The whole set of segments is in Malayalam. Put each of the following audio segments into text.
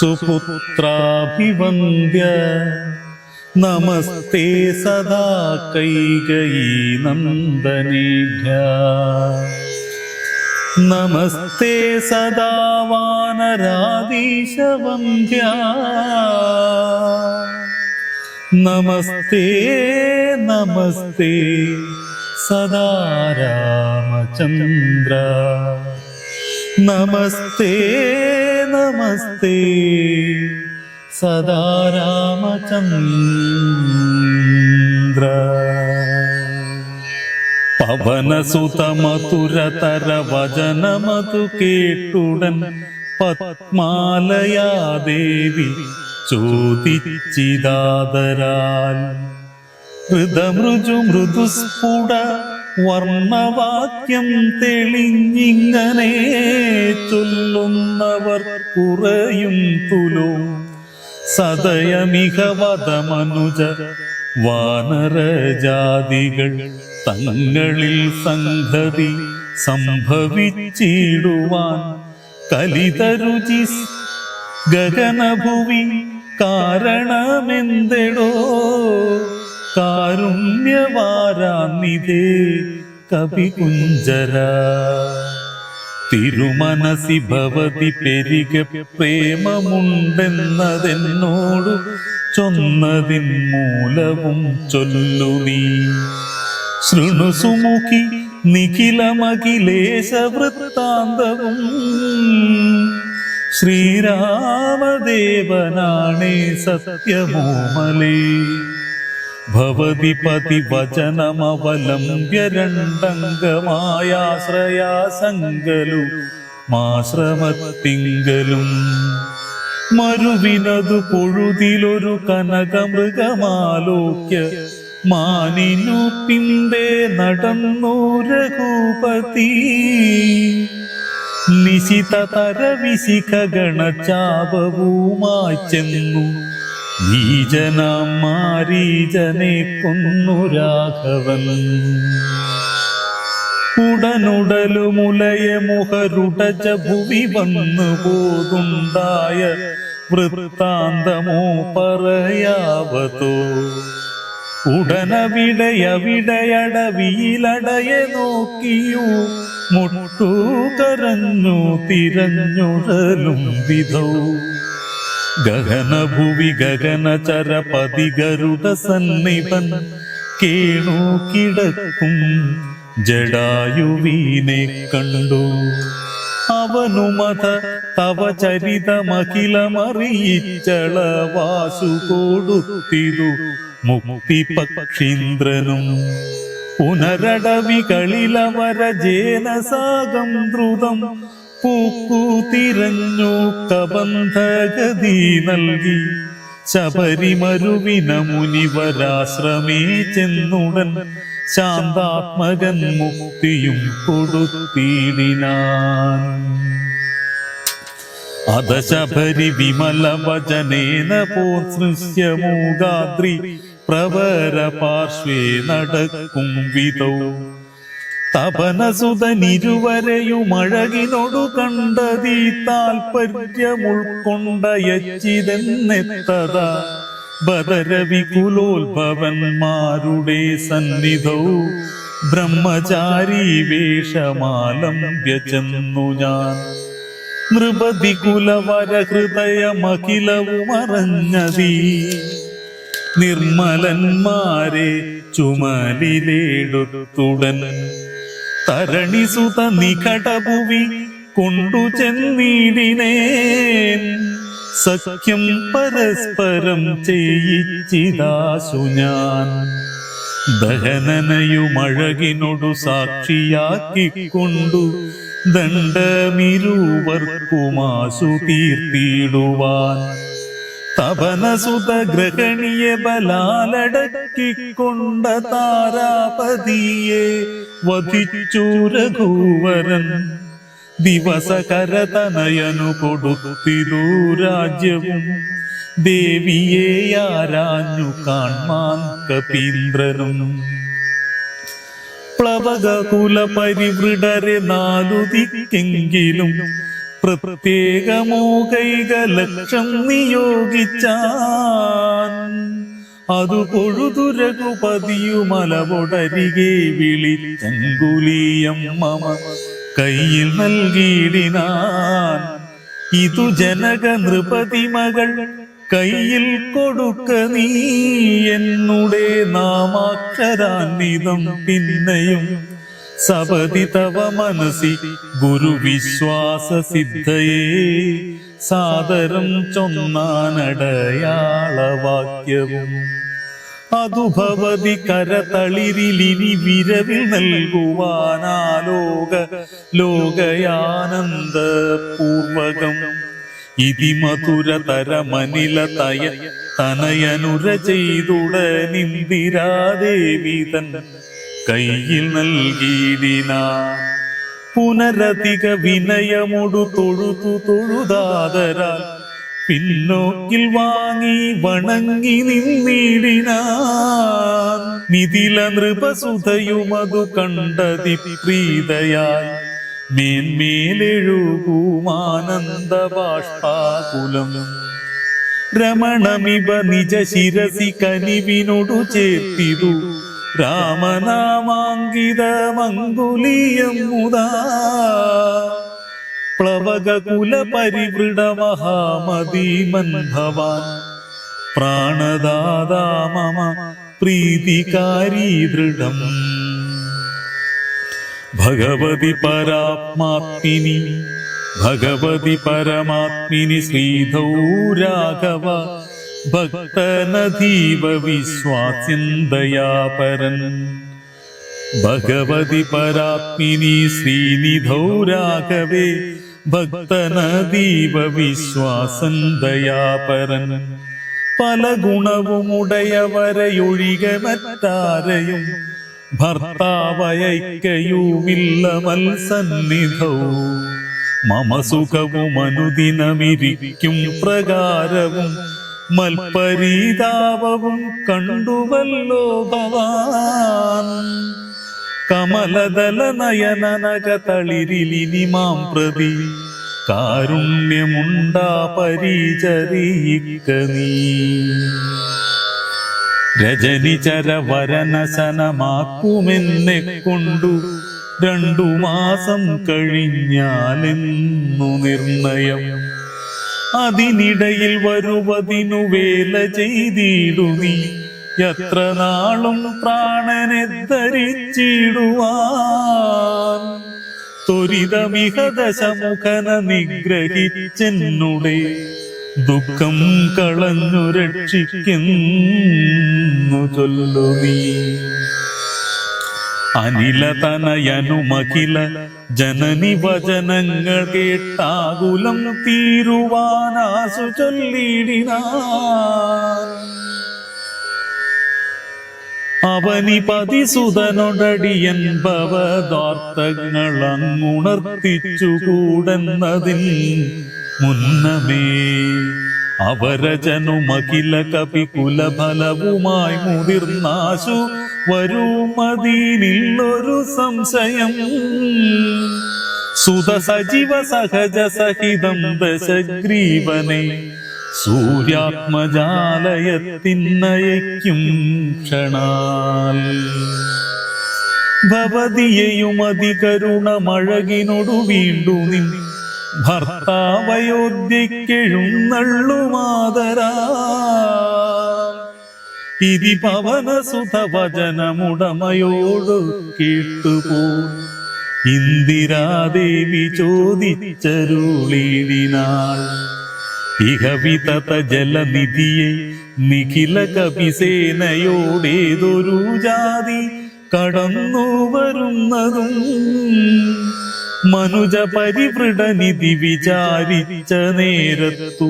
സുപുത്രാഭിവന്ദ്യ. നമസ്തേ സദാ കൈകയീ നന്ദനേഭ്യ. നമസ്തേ സദാ വാനരാധീശവന്ദ്യ. നമസ്തേ നമസ്തേ സദാ രാമചന്ദ്ര. നമസ്തേ നമസ്തേ. സദാ രാമചന്ദ്ര. പവനസുതമതുരതര വചനമതു കേട്ടുടൻ പത്മാലയാദേവി ചോദിച്ചിതാദരാൽ. ഹൃദമൃജു മൃദുസ്ഫുട വർണവാക്യം തെളിഞ്ഞിങ്ങനെ ചൊല്ലുന്നവർ കുറയും തുലോ. സദയമിക വദമനുജ വാനരജാതികൾ തങ്ങളിൽ സംഗതി സംഭവിച്ചിടുവാൻ കലിതരുചി ഗഗനഭുവി കാരണമെന്തെടോ? കാരുണ്യവാരാന്നിതേ കവികുഞ്ചര. തിരുമനസി ഭവതി പെരിക പ്രേമമുണ്ടെന്നതെന്നോട് ചൊന്നതിൻ മൂലവും ചൊല്ലു നീ. ശൃണുസുമുഖി നിഖിലമഖിലേശ വൃത്താന്തവും. ശ്രീരാമദേവനാണേ സത്യമോമലേ. ഭവതി പതി വചനമവലംബ്യ രണ്ടംഗമായാശ്രയാസങ്കലു മാശ്രമത്തിങ്കലും. മരുവിനതു പൊഴുതിലൊരു കനകമൃഗമാലോക്യ മാനിനു പിന്തേ നടന്നു രഘുപതി. നിശിത തരവിശിഖ ഗണചാപവുമായി ചെന്നു നീജനാം മാരീജനെ കൊന്നു രാഘവൻ. ഉടനുടലുമുലയ മുഹരുടജ ഭുവി വന്നു പോതുണ്ടായ വൃത്താന്തമോ പറയാവതോ ഉടനവിടയവിടയടവിയിലടയെ നോക്കിയു മുട്ടു കരഞ്ഞു തിരഞ്ഞുടലും വിധൗ. ഗഗനഭുവി ഗഗനചരപതി ഗരുഡ സന്നിപൻ കേണു കിടക്കും ജഡായുവീനെ കണ്ടു. അവനുമത തവ ചരിതമഖിലമറിയിച്ചള വാസു കൊടുത്തിതു മുക്തി പക്ഷീന്ദ്രനും പുനരടവികളിലവര ജേനസാഗം ദ്രുതം പൂക്കു തിരഞ്ഞു കബന്ധഗതി നൽകി. ശബരിമരുവിന മുനിവരാശ്രമേ ചെന്നുടൻ ശാന്താത്മകൻ മുക്തിയും കൊടുത്തിടിനാൻ. അദശഭരി വിമല വചനേന പോസൃശ്യ മൂകാദ്രി പ്രവര പാർശ്വേ നടക്കും വിധൗ. തപനസുതനിരുവരെയുമഴകിനൊടു കണ്ടതീ താൽപര്യമുൾക്കൊണ്ടയച്ചിതെന്നെത്തത ബദരവികുലോത്ഭവന്മാരുടെ സന്നിധൗ. ബ്രഹ്മചാരി വേഷമാലംബ്യ ചെന്നു ഞാൻ. നൃപതി കുലവര ഹൃദയമഖിലവും അറിഞ്ഞതീ നിർമ്മലന്മാരെ ചുമലിലേടുത്തുടൻ. തരണിസുത നികടഭുവി കൊണ്ടു ചെന്നീടിനേ. സഖ്യം പരസ്പരം ചെയ്യിച്ചിതാശു ഞാൻ ദഹനനയുമഴകിനൊടു സാക്ഷിയാക്കിക്കൊണ്ടു ദണ്ഡമിരുവർക്കുമാശു തീർത്തിടുവാൻ തപനസുത ഗ്രഹണീയ ബലാലടക്കിക്കൊണ്ട താരാപതിയെ വധിച്ചു രഘുവരൻ. ദിവസകരതനയനു കൊടുത്തിതു രാജ്യവും. ദേവിയെ ആരാഞ്ഞു കാൺമാൻ കപീന്ദ്രനും. പ്ലവക കുലപരിവൃടരെ നാലു ദിക്കെങ്കിലും പ്രത്യേകമോ കൈക ലക്ഷം നിയോഗിച്ചാൻ. അതു പൊഴുതു രഘുപതിയുമലവൊടരികെ വിളിച്ചങ്കുലീയം മമ കയ്യിൽ നൽകിയിടിനാൻ. ഇതു ജനക നൃപതി മകൾ കയ്യിൽ കൊടുക്ക നീ. എന്നുടേ നാമാക്ഷരാന്നിതം പിന്നെയും സപതി തവ മനസി ഗുരുവിശ്വാസ സിദ്ധയേ സാദരം ചൊന്നാനടയാളവാക്യവും. അതുഭവതി കരതളിരിലിനി വിരവിൽ നൽകുവാനാലോക ലോകയാനന്ദ പൂർവകം ഇതി മധുരതരമനില തയ തനയനുര ചെയ്തുടനിന്ദിരാദേവി തൻ കയ്യിൽ നൽകിയിടിന. പുനരധിക വിനയമൊടു തൊഴുതു തൊഴുതാതരാൽ പിന്നോക്കിൽ വാങ്ങി വണങ്ങി നിന്നിടിനാൻ മിഥില നൃപസുധയുമതു കണ്ടതി പ്രീതയായി മേന്മേലെഴുകൂമാനന്ദ ബാഷ്പാകുലം രമണമിവ നിജ ശിരസി കനിവിനോടു ചേർത്തിതു രാമനാമാങ്കിത മങ്കുലീയം മുതാ പ്ലവക കുല പരിവൃട മഹാമതീമൻ ഭവാൻ പ്രാണദാതാ മമ പ്രീതികാരീ ദൃഢം ഭഗവതി പരാത്മാത്മിനി ഭഗവതി പരമാത്മിനി ശ്രീധൗ രാഘവ ഭക്തനധീവ വിശ്വാസ്യന്തയാപരൻ ഭഗവതി പരാത്മിനി ശ്രീനിധൗ രാഘവേ ഭക്തനദീവ വിശ്വാസന്തയാപരൻ പല ഗുണവുമുടയവരെയൊഴികെ മറ്റാരെയും ഭർത്താവയക്കയുമില്ല മത്സന്നിധൗ. മമ സുഖവും അനുദിനമിരിക്കും പ്രകാരവും മൽപരീതാപവും കണ്ടുവല്ലോ ഭവാൻ. കമലദല നയനനക തളിരിലിനി മാം പ്രതി. കാരുണ്യമുണ്ടാ പരിചരിക്ക നീ. രജനിചരവരനശനമാക്കുമെന്നെ കൊണ്ടു രണ്ടു മാസം കഴിഞ്ഞാലെന്നു നിർണയം. അതിനിടയിൽ വരുവതിനു വേല ചെയ്തിടു നീ. എത്ര നാളും പ്രാണനെ ധരിച്ചിടുവാൻ. ത്വരിതമിഹദശമുഖന നിഗ്രഹിച്ചെന്നുടെ. ദുഃഖം കളഞ്ഞു രക്ഷിക്കുന്നു ചൊല്ലു അനിലതനയനുമഖില ജനനി വചനങ്ങൾ കേട്ടാകുലം തീരുവാനാസു ചൊല്ലിടിന അവനി പതിസുതനൊടടിയൻ ഭവദാർത്ഥങ്ങൾ അങ്ങുണർത്തിച്ചുകൂടെന്നതിൽ മുന്നമേ. അവരജനുമഖില കപികുലഫലവുമായി മുതിർന്നാശു. വരൂ മതിയിലൊരു സംശയം. സുത സജീവ സഹജ സഹിതം ദശഗ്രീവനെ സൂര്യാത്മജാലയത്തിന്നയക്കും ക്ഷണാൽ. ഭവതിയെയും അതികരുണമഴകിനൊടു വീണ്ടു നിൻ ഭർത്താവയോധ്യക്കെഴുന്നള്ളുമാതരാ ഇതി പവന സുധവചനമുടമയോട് കേട്ടുപോ ഇന്ദിരാദേവി ചോദിച്ചരുളിടിനാൾ ഇഹ വിതത ജലനിധിയെ നിഖില കപിസേനയോടേതൊരു ജാതി കടന്നു വരുന്നതും മനുജ പരിവൃടനിധി വിചാരിച്ച നേരത്തു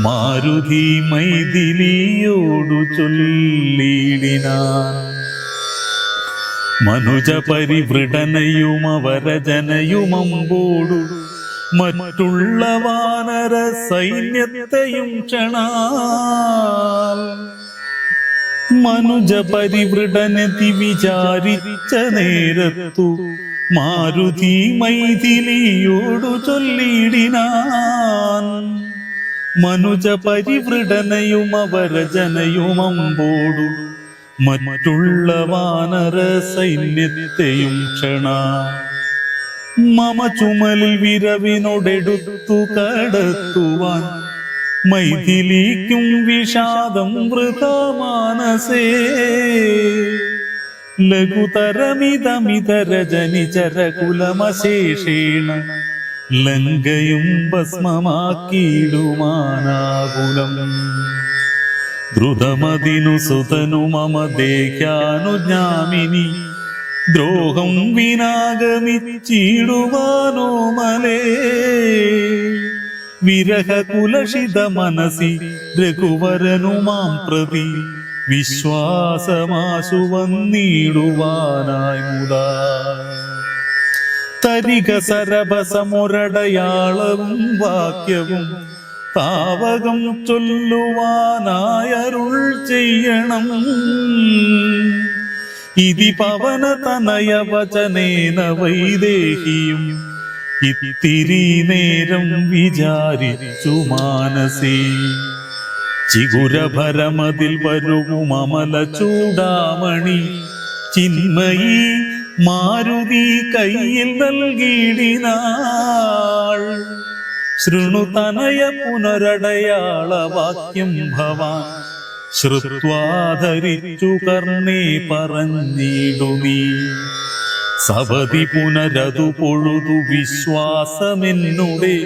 മാരുതി മൈഥിലിയോടു ചൊല്ലിടിനാൻ മനുജ പരിവൃടനയും അവരജനയുമമ്പോടു മറ്റുള്ള വാനര സൈന്യത്തെയും ക്ഷണാൽ. മനുജ പരിവൃടനതി വിചാരിച്ച നേരത്തു മാരുതി മൈഥിലിയോടു ചൊല്ലിടിനാൻ മനുജ പരിവൃടനയും അവരജനയുമമ്പോടു മറ്റുള്ള വാനര സൈന്യത്തെയും ക്ഷണ. മമ ചുമലിൽ വിരവിനോടെടുത്തു കടത്തുവാൻ. മൈഥിലിക്കും വിഷാദം വൃതമാനസേ. ലഘുതരമിതമിതരജനിചരകുലമശേഷേണ ലങ്കയും ഭസ്മമാക്കിയിടുമാനാകുലം ദ്രുതമതിനു സുതനു മമ ദേഹ്യാനുജ്ഞാമിനി ദ്രോഹം വിനാഗമിച്ചിടുവാനോ മലേ. വിരഹകുലഷിത മനസി രഘുവരനുമാം പ്രതി വിശ്വാസമാശു വന്നിടുവാനായി മുതാ. തരിക സരഭസമുരടയാളവും വാക്യവും താവകം ചൊല്ലുവാനായരുൾ ചെയ്യണം. ഇതി പവന തനയ വചനേന വൈദേഹിയും ഇത്തിരി നേരം വിചാരിച്ചു മാനസേ. ചിഗുരഭരമതിൽ വരുവും അമല ചൂടാമണി. ചിന്മയി മാരുതി കയ്യിൽ നൽകിയിടിനാൾ. ശൃണു തനയ പുനരടയാള വാക്യം ഭവാൻ. ശ്രുത്വാധരിച്ചു കർണേ പറഞ്ഞിടു നീ സപതി പുനരതു പൊഴുതു വിശ്വാസമെന്നുടെ.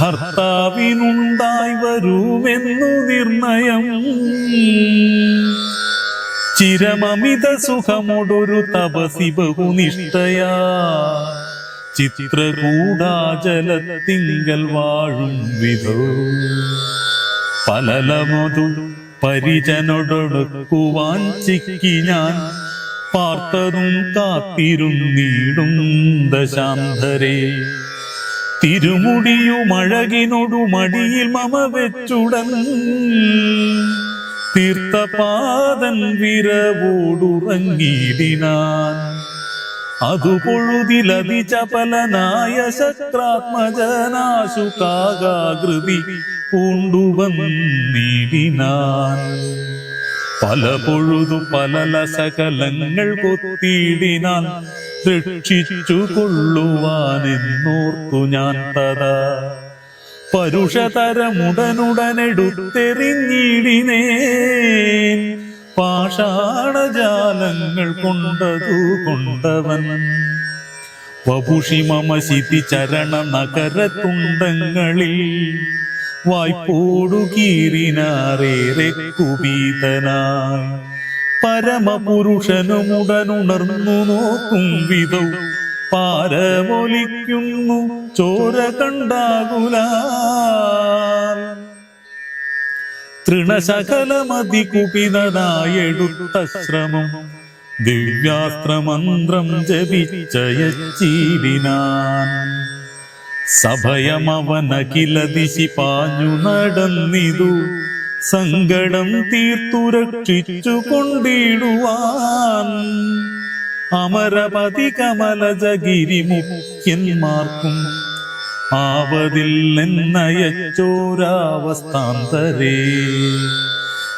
ഭർത്താവിനുണ്ടായി വരുമെന്നു നിർണയം. ചിരമമിത സുഖമൊടൊരു തപസി ബഹുനിഷ്ഠയാ. ചിത്രകൂടാജലത്തിങ്കൽ വാഴും വിധോ. പലലമതു പരിചനൊടൊടുക്കുവാൻ ചിക്കി ഞാൻ. പാർത്തതും കാത്തിരുന്നീടും ദശാന്തരേ തിരുമുടിയുമഴകിനൊടു മടിയിൽ മമ വെച്ചുടൻ. തീർത്ഥപാദൻ വിരവോടുറങ്ങിയിടിനാൻ. അതു പൊഴുതിലതി ചപലനായ ശക്രാത്മജനാശു കാകാകൃതി പൂണ്ടുവന്നിടിനാൻ പല പൊഴുതു പല സകലങ്ങൾ കൊത്തിയിടിനാൽ രക്ഷിച്ചു കൊള്ളുവാനെന്നോർത്തു ഞാൻ തഥാ. പരുഷതരമുടനുടനെടുത്തെറിഞ്ഞിടിനേ പാഷാണജാലങ്ങൾ കൊണ്ടതു കൊണ്ടവൻ. വപുഷി മമശിതി ചരണ നഗര തുണ്ടങ്ങളിൽ വായ്പോടു കീറിനാറേറെ കുപീതനായി. പരമപുരുഷനുമുടനുണർന്നു നോക്കും വിധൗ. പാരമൊലിക്കുന്നു ചോര കണ്ടാകുല. തൃണശകലമതി കുപിതനായെടുത്ത ശ്രമം ദിവ്യാസ്ത്രമന്ത്രം ജപിച്ചയച്ചീടിനാൻ സഭയമവനകില ദിശി പാഞ്ഞു നടന്നിതു. സങ്കടം തീർത്തുരക്ഷിച്ചു കൊണ്ടിടുവാൻ അമരപതി കമലജഗിരിമുഖ്യന്മാർക്കും ആവതില്ലെന്നയച്ചോരാവസ്ഥാന്തരേ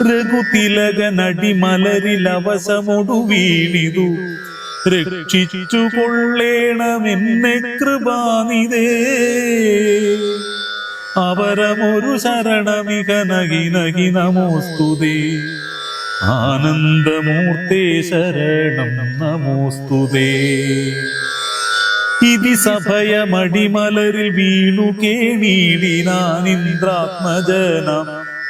രഘുതിലകനടിമലരിൽ അവശമൊടു വീണിതു രക്ഷിച്ചു കൊള്ളേണമെന്നെ കൃപാനിതേ അവരമൊരു ശരണമിക നഗി നഗി നമോസ്തുതേ. ആനന്ദമൂർത്തേ ശരണം നമോസ്തുതേ. ഇതി സഭയമടിമലരിൽ വീണു കേണീടിനാൻ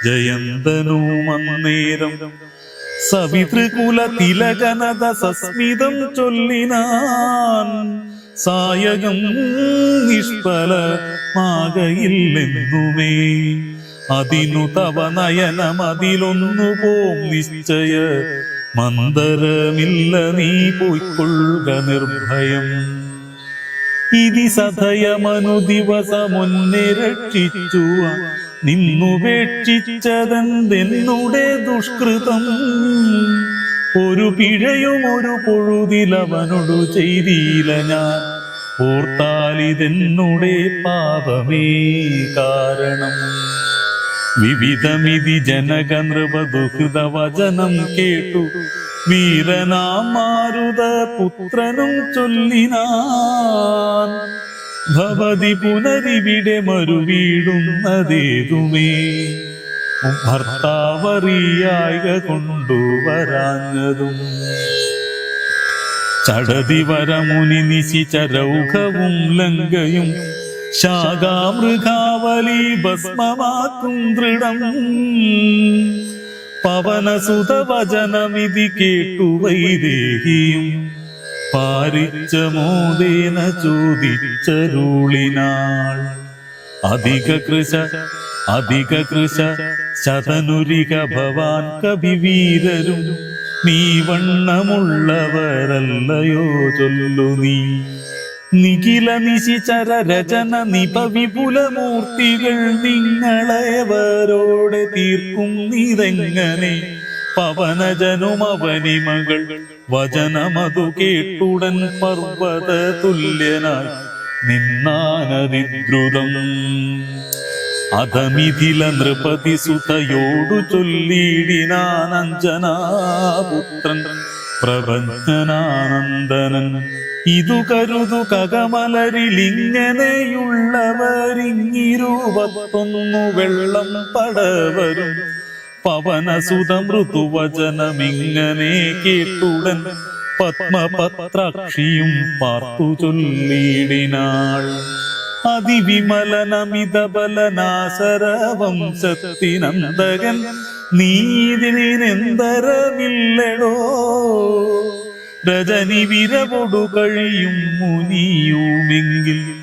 ജയന്തനോ മന്നേരം സവിതൃകുല തിലകനത സസ്മിതം ചൊല്ലിനാൻ. സായകം നിഷ്ഫലമാകയില്ലെന്നുമേ. അതിനു തവ നയനം അതിലൊന്നു പോം നിശ്ചയ. മന്ദരമില്ല നീ പോയിക്കൊള്ളുക നിർഭയം. ഇതി സധയമനു ദിവസമൊന്നെ രക്ഷിച്ചു നിന്നുപേക്ഷിച്ചതെന്തെന്നുടെ ദുഷ്കൃതം. ഒരു പിഴയും ഒരു പൊഴുതിലവനോടു ചെയ്തില്ല ഞാൻ. ഓർത്താലിതെന്നുടെ പാപമേ കാരണം. വിവിധമിതി ജനക നൃപദുഹൃത വചനം കേട്ടു. വീരനാം മാരുത പുത്രനും ചൊല്ലിനാൻ. ഭവതി പുനരിവിടെ മറുവീടുന്നതേതുമേ ഭർത്താവറിയായ കൊണ്ടുവരാഞ്ഞതും. ചടതിവരമുനി വരമുനി നിശിചരൗഖവും ലങ്കയും ശാഖാമൃഗാവലി ഭസ്മമാക്കും ദൃഢം. പവനസുതവചനമിതി കേട്ടു വൈദേഹിയും പാരിച്ച മോദേന ചോദിച്ചരുളിനാൾ. അധിക കൃശ അധിക കൃശ ശതനുരിക ഭവാൻ കവിവീരരും നീ വണ്ണമുള്ളവരല്ലയോ ചൊല്ലു നീ. നിഖില നിശിചര രചന നിപ വിപുലമൂർത്തികൾ നിങ്ങളെവരോടെ തീർക്കും നിതെങ്ങനെ പവനജനുമവനി മകൾ വചനമതു കേട്ടുടൻ പർവത തുല്യനായി നിന്നാനതിദ്രുതം അധമിഥില നൃപതി സുതയോടു ചൊല്ലിടിനാനഞ്ജനാപുത്രൻ പ്രപഞ്ചനാനന്ദനൻ. ഇതു കരുതു കകമലരിലിങ്ങനെയുള്ളവരിങ്ങിരുപത്തൊന്നു വെള്ളം പടവരും. പവനസുത മൃദുവചനമിങ്ങനെ കേട്ടുടൻ പത്മപത്രാക്ഷിയും പാർത്തു ചൊല്ലിടിനാൾ അതിവിമലനമിത ബലനാശരവംശത്തിനന്തകൻ നീതിനെന്തരമില്ലടോ രജനി വിരവൊടു കഴിയും മുനിയുമെങ്കിൽ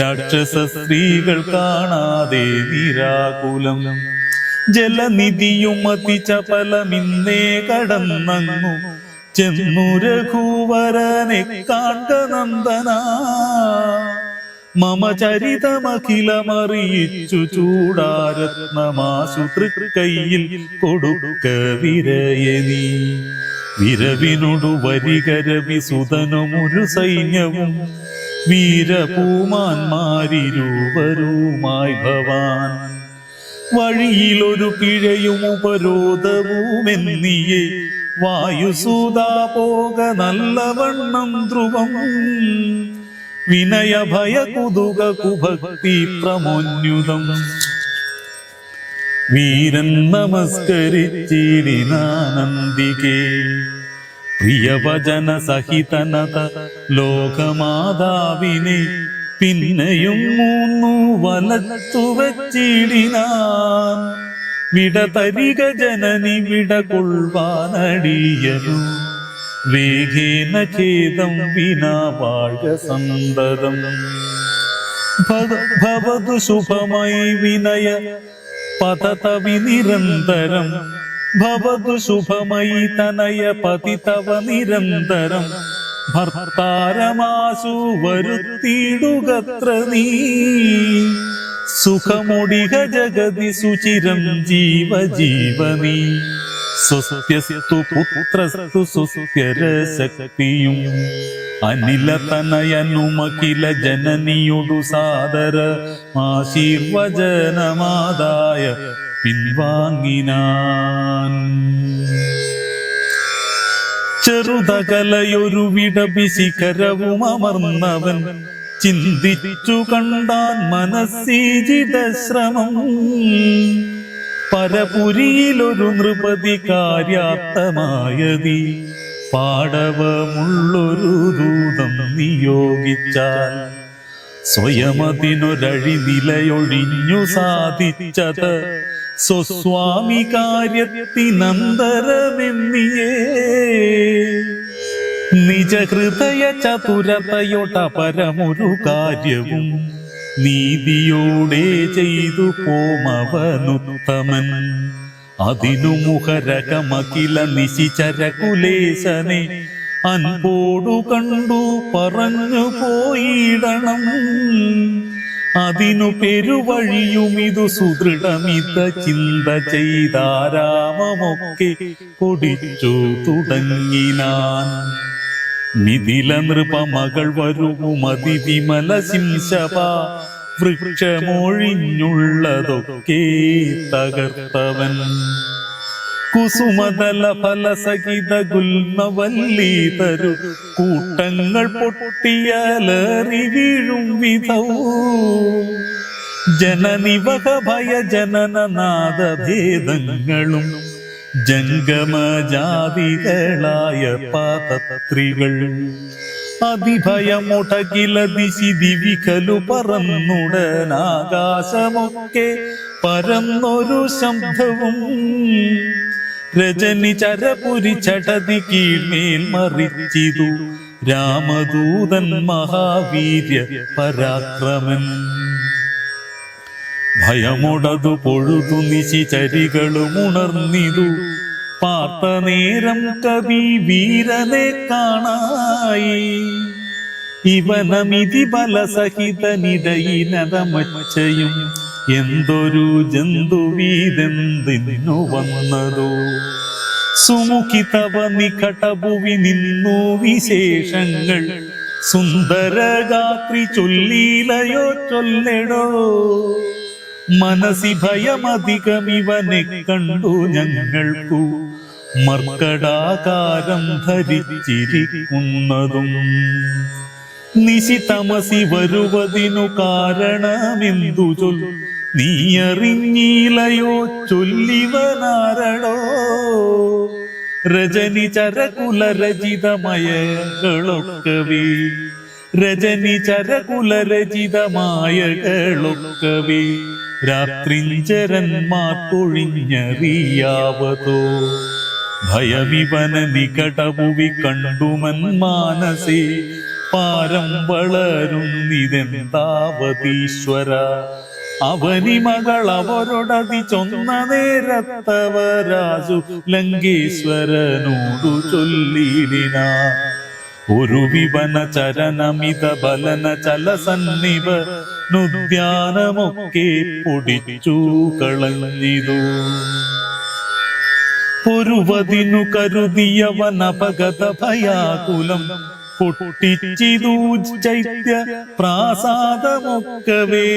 രാക്ഷസ സ്ത്രീകൾ കാണാതെ നിരാകുലം. ജലനിധിയും അതിചപലമിന്നേ കടന്നങ്ങു. ചെന്നു രഘുവരനെ കാണ്ട നന്ദന മമ ചരിതമഖിലമറിയിച്ചു ചൂടാരത്നമാശു തൃക്കൈയിൽ കൊടുക്ക വിരയനീ വിരവിനൊടു വരികരവി സുതനുമൊരു സൈന്യവും വീരപൂമാന്മാരിരുവരുമായി ഭവാൻ. വഴിയിലൊരു പിഴയും ഉപരോധവുമെന്നിയെ വായുസൂതാ പോക നല്ലവണ്ണം ധ്രുവം. വിനയ ഭയ കുതുക കുഭക്തി പ്രമോന്യുതം. വീരൻ നമസ്കരിച്ചിരിനാനന്ദികേ. പ്രിയവചന സഹിതനത ലോകമാതാവിനെ പിന്നെയും മൂന്നു വലത്തു വച്ചിടിനാൻ. വിട തരിക ജനനി വിട കൊള്ളുവാനടിയനു വേഗേന ഖേദം വിനാ വാഴ ഭവതു ശുഭമൈ വിനയ പതത വിനിരന്തരം ഭവതു ശുഭമൈ തനയ പതിതവ നിരന്തരം. ഭർത്താരമാശു വരുത്തിയിടുകത്ര നീ. സുഖമൊടിക ജഗതി സുചിരം ജീവ ജീവനീ തനയനുമകില ജനനിയൊടു സാദര ആശീർവചനമാതായ പിൻവാങ്ങിനാൻ. ചെറുതകലയൊരു വിടപിശിഖരവും അമർന്നവൻ ചിന്തിച്ചു കണ്ടാൻ മനസ്സീജിത ശ്രമം. പരപുരിയിലൊരു നൃപതി കാര്യാർത്ഥമായതി. പാടവമുള്ളൊരു ദൂതം നിയോഗിച്ചാൽ സ്വയമതിനൊരഴി നിലയൊഴിഞ്ഞു സാധിച്ചത്. സ്വസ്വാമി കാര്യത്തിനന്തരമെന്നിയേ. നിജഹൃദയ ഹൃദയ ചതുരതയൊട പരമൊരു കാര്യവും നീതിയോടെ ചെയ്തു പോമവനുത്തമൻ. അതിനു മുഖരകമകില നിശിചരകുലേശനെ അൻപോടു കണ്ടു പറഞ്ഞു പോയിടണം. അതിനു പെരുവഴിയും ഇതു സുദൃഢമിത ചിന്ത ചെയ്താരാമമൊക്കെ കൊടിച്ചു തുടങ്ങിനാൻ. മിഥില നൃപമകൾ വരുവും അതിവിമല ശിംശവ വൃക്ഷമൊഴിഞ്ഞുള്ളതൊക്കെ തകർത്തവൻ. കുസുമതല ഫലസഹിത ഗുൽമവല്ലി തരു കൂട്ടങ്ങൾ പൊട്ടിയാലേറി വീഴും വിധവും. ജനനിവക ഭയ ജനനനാദ ഭേദങ്ങളും ജംഗമജാതികളായ പാതത്രികൾ അതിഭയമുടകിലതിശിതിവികലു പറന്നുടനാകാശമൊക്കെ പരന്നൊരു ശബ്ദവും. രജനി ചരപുരി ചടതി കീഴ്മേൽ മറിച്ചിതു രാമദൂതൻ മഹാവീര്യ പരാക്രമൻ. ഭയമൊടതു പൊഴുതു നിശിചരികളും ഉണർന്നിതു പാർത്ത നേരം കവി വീരനെ കാണായി. ഇവനമിതി ബലസഹിതനിടയിനതമച്ചയും എന്തൊരു ജന്തുവീതെന്തിന്നു വന്നതോ? സുമുഖിതവ നികടഭുവി നിന്നു വിശേഷങ്ങൾ. സുന്ദരഗാത്രി ചൊല്ലീലയോ ചൊല്ലടോ? മനസി ഭയമധികമിവനെ കണ്ടു ഞങ്ങൾക്കു. മർക്കടാകാരം ധരിച്ചിരിക്കുന്നതും നിശിതമസി വരുവതിനു കാരണമെന്തു ചൊൽ? നീ അറിഞ്ഞീലയോ ചൊല്ലിവനാരണോ? രജനി ചരകുല രചിതമയകളൊക്കവേ രജനി ചരകുല രചിതമായകളൊക്കവേ രാത്രിഞ്ചരന്മാർക്കൊഴിഞ്ഞറിയാവതോ? ഭയവിവന നികടഭുവി കണ്ടുമൻ മാനസേ പാരം വളരുന്നിതെന്താവതീശ്വര? അവനി മകൾ അവരൊടതി ചൊന്ന നേരത്തവരാജു ലങ്കേശ്വരനോടു ചൊല്ലിടിന. ഒരു വിവന ചരനമിത ബലന ചലസന്നിവ നുദ്യാനമൊക്കെ പൊടിച്ചു കളഞ്ഞിതു. പൊരുവതിനു കരുതിയവനപകത ഭയാകുലം പൊട്ടിച്ചിതു ചൈത്യ പ്രാസാദമൊക്കവേ.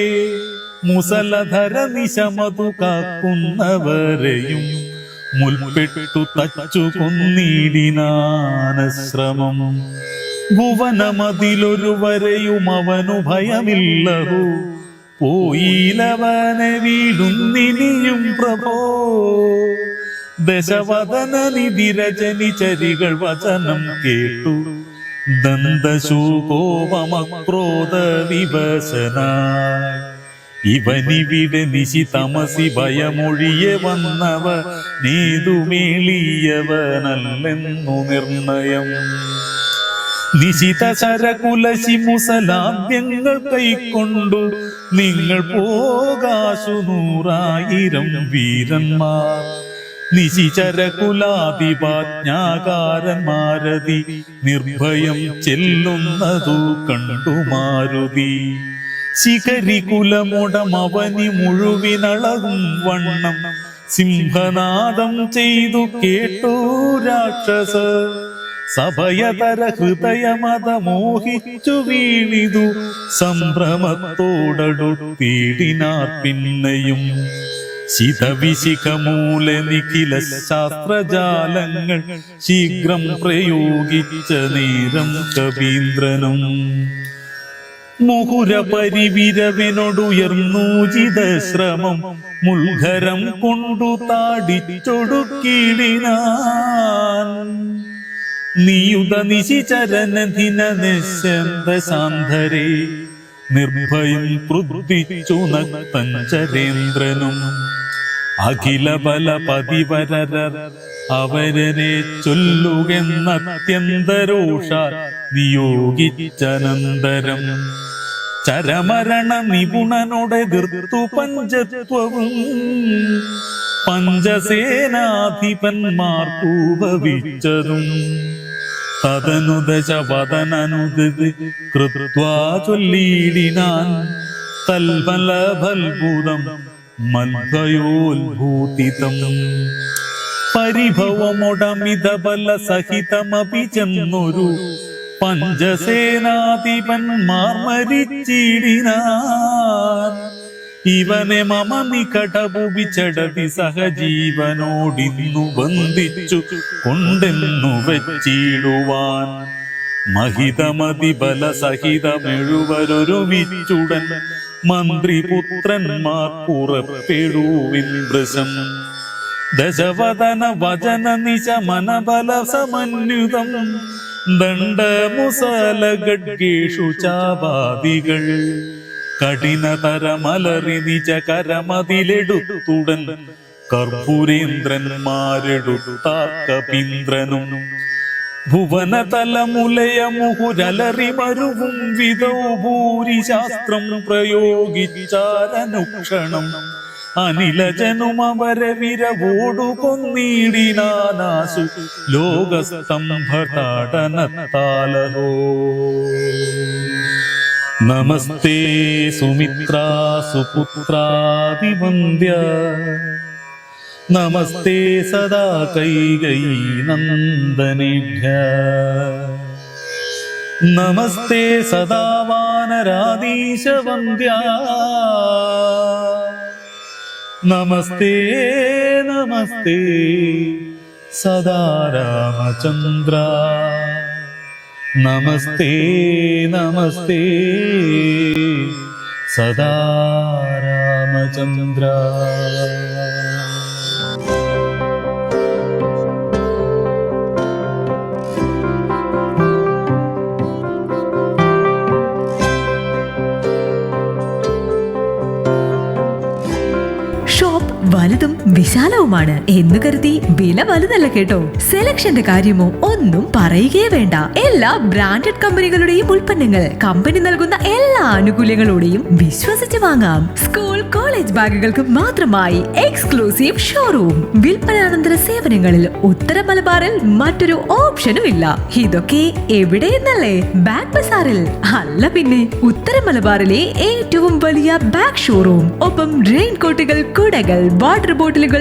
മുസലധര നിശമതു കാക്കുന്നവരെയും മുൽപ്പെട്ടു തച്ചു കൊന്നിടിനാനശ്രമം ഭുവനമതിലൊരുവരെയും അവനു ഭയമില്ലഹു. പോയിലവനെ വീടുന്നിനിയും പ്രഭോ. ദശവദന നിധിരചനി ചരികൾ വചനം കേട്ടു. ദന്തശൂകോപമക്രോധ വിവശനായി. ഇവനിവിടെ നിശി തമസി ഭയമൊഴിയ വന്നവ നീതുമേളിയവനല്ലെന്നു നിർണയം. നിശിത ശരകുലശി മുസലാദ്യങ്ങൾ കൈക്കൊണ്ടു നിങ്ങൾ പോകാശു നൂറായിരം വീരന്മാർ. നിശിചരകുലാതിപാജ്ഞാകാരന്മാരതി നിർഭയം ചെല്ലുന്നതു കണ്ടു മാരുതി ശിഖരി കുലമുടമവനി മുഴുവിനളകും വണ്ണം. സിംഹനാദം ചെയ്തു കേട്ടു രാക്ഷസ. സഭയതര ഹൃദയമത മോഹിച്ചു വീണിതു. സംഭ്രമത്തോടടുത്തീടിനാർ പിന്നെയും. ശിതവിശിഖമൂല നിഖില ശാസ്ത്രജാലങ്ങൾ ശീഘ്രം പ്രയോഗിച്ച നേരം കവീന്ദ്രനും മുഹുര ചിതശ്രമം മുൽഘരം കൊണ്ടു താടിച്ചൊടുക്കിടിനാൻ നീയുത നിശിചരനധിന നിശന്ത ശാന്തരെ നിർഭയം ക്രുദ്ധിച്ചു നക്തഞ്ചരേന്ദ്രനും. അഖില ബല പതിവര അവരനെ ചൊല്ലുകെന്നത്യന്തരോഷ നിയോഗിച്ചനന്തരം. ചരമരണ നിപുണനോടെതിർത്തു പഞ്ചത്വവും. പഞ്ചസേനാധിപന്മാർക്കൂപവിച്ചതും. തദനു ദശവദനനുദിത് കൃത്വാ ചൊല്ലിയിടിനാൻ തൽബലഭത്ഭുതം മൽഭയോത്ഭൂതിതം പരിഭവമൊടമിത ബല സഹിതമപി ചെന്നൊരു പഞ്ചസേനാധിപന്മാർ മരിച്ചിടിനാൻ ഇവനെ മമ നികടപുപിച്ചടതി സഹജീവനോടിന്നു ബന്ധിച്ചു കൊണ്ടെന്നു വെച്ചിടുവാൻ. മഹിതമതി ബല സഹിതമെഴുവരൊരുമിച്ചുടൻ മന്ത്രിപുത്രന്മാർ പുറപ്പെടുവിൻ വൃശം ദശവദന വചന നിശമന ബല സമന്വിതം ദണ്ഡമുസല ഗഡ്ഗേഷു ചാപാദികൾ കഠിനതരമലറി നിജ കരമതിലെടുത്തുടൻ കർപ്പൂരേന്ദ്രന്മാരെടുത്താക്കപീന്ദ്രനും. ഭുവനതലമുലയ മുഹുരലറി മരുവും വിധൗ ഭൂരിശാസ്ത്രം പ്രയോഗിച്ചാരനുക്ഷണം അനിലജനും അവരെ വിരവോടു കൊന്നിടിനാനാശു ലോകസ്തംഭതാടനത്താലോ നമസ്തേ സുമിത്രാ സുപുത്രാതിവന്ദ്യ നമസ്തേ സദാ കൈകൈ നന്ദനേഭ്യ. നമസ്തേ സദാ വാനരാധീശവന്ദ്യ. നമസ്തേ നമസ്തേ. സദാരാമചന്ദ്ര നമസ്തേ നമസ്തേ. സദാ വിശാലവുമാണ് എന്ന് കരുതി വില വലുതല്ല കേട്ടോ. സെലക്ഷന്റെ കാര്യമോ ഒന്നും പറയുകയേ വേണ്ട. എല്ലാ ബ്രാൻഡഡ് കമ്പനികളുടെയും ഉൽപ്പന്നങ്ങൾ കമ്പനി നൽകുന്ന എല്ലാ ആനുകൂല്യങ്ങളോടെയും വിശ്വസിച്ച് വാങ്ങാം. സ്കൂൾ കോളേജ് ബാഗുകൾക്ക് മാത്രമായി എക്സ്ക്ലൂസീവ് ഷോറൂം. വിൽപ്പനാനന്തര സേവനങ്ങളിൽ ഉത്തര മലബാറിൽ മറ്റൊരു ഓപ്ഷനും ഇല്ല. ഇതൊക്കെ എവിടെ എന്നല്ലേ ബാഗ് ബസാറിൽ. അല്ല പിന്നെ ഉത്തര മലബാറിലെ ഏറ്റവും വലിയ ബാഗ് ഷോറൂം. ഒപ്പം റെയിൻ കോട്ടുകൾ കുടകൾ വാട്ടർ ബോട്ടിലുകൾ